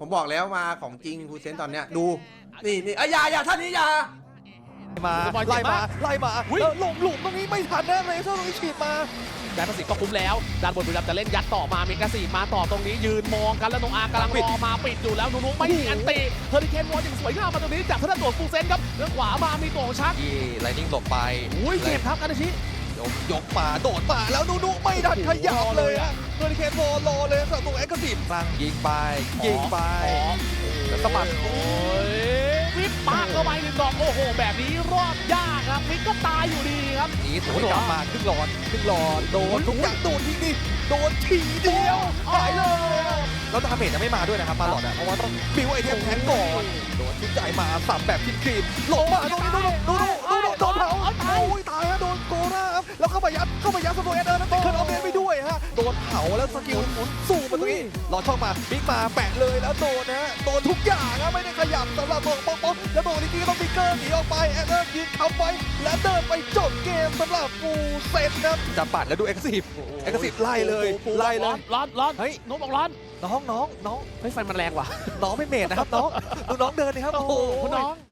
ผมบอกแล้วมาของจริงฟูเซนตอนเนี้ยดูนี่นี่เอ้ยอย่าอย่าท่านนี้อย่ามาบอลเจ็ไล่บมามากไล่มาอุ๊ยแล้วลงหลุมตรงนี้ไม่ทันนะเลเซอร์ตรงนี้ฉีดมาแดนประสิทธิ์ก็คุ้มแล้วด้านบนบุรีรัมย์จะเล่นยัดต่อมาเมกาซีมาต่อตรงนี้ยืนมองกันแล้วน้องอาร์กำลังรอมาปิดอยู่แล้วนุนุไม่มีอันตีเฮอริเคนวอลอย่างสวยงามมาตรงนี้จากทางด้านตัวฟูเซนครับแล้วขวามามีตัวของชักที่ไลนิ่งหลบไปอุ้ยเจ็บครับกันชิยกยกมาโดดมาแล้วดูดูไม่ทันขยับเลยอะ เฮอริเคนโวรอเลยสำหรับตัวเอ็กซ์ซีฟรังยิงไปยิงไปแล้วสะบัดโอ้ยวิบปากเข้าไปหนึ่งดอกโอ้โห แบบนี้รอดยากครับมิกก็ตายอยู่ดีครับนี้ถอยกลับมาครึ่งหลอดครึ่งหลอดโดนทุกอย่างโดนทีนี่โดนทีเดียวหายเลยแล้วดาเมจจะไม่มาด้วยนะครับมาหลอดอะเพราะว่าต้องบิวไอเทมแทงก่อนโดนชุดใหญ่มาสับแบบครีมๆหลงมาตรงนี้ดูดูดูดูดูโดนเผาโอ้ยตายฮะโดนโกราครับแล้วเข้ามายัดเข้ามายัดสโตเอเแล้วสกิลหมุนสู้มาตรงนี้หลอดช่องมาบิ๊กมาแปะเลยแล้วโดนนะฮะโดนทุกอย่างครับไม่ได้ขยับสำหรับตัวป๊อกป๊อกแล้วตัวนี้ก็ต้องฟิกเกอร์หนีออกไปแอดเดอร์ยิงคำไว้และเดินไปจบเกมสำหรับฟูเซนครับจะปัดแล้วดูเอ็กซ์ซีฟเอ็กซ์ซีฟไล่เลยไล่เลยร้อนร้อนเฮ้ยน้องบอกร้อนน้องน้องน้องเฮ้ยไฟมันแรงว่ะน้องไม่เมดนะครับน้องดูน้องเดินนะครับโอ้โหคุณน้อง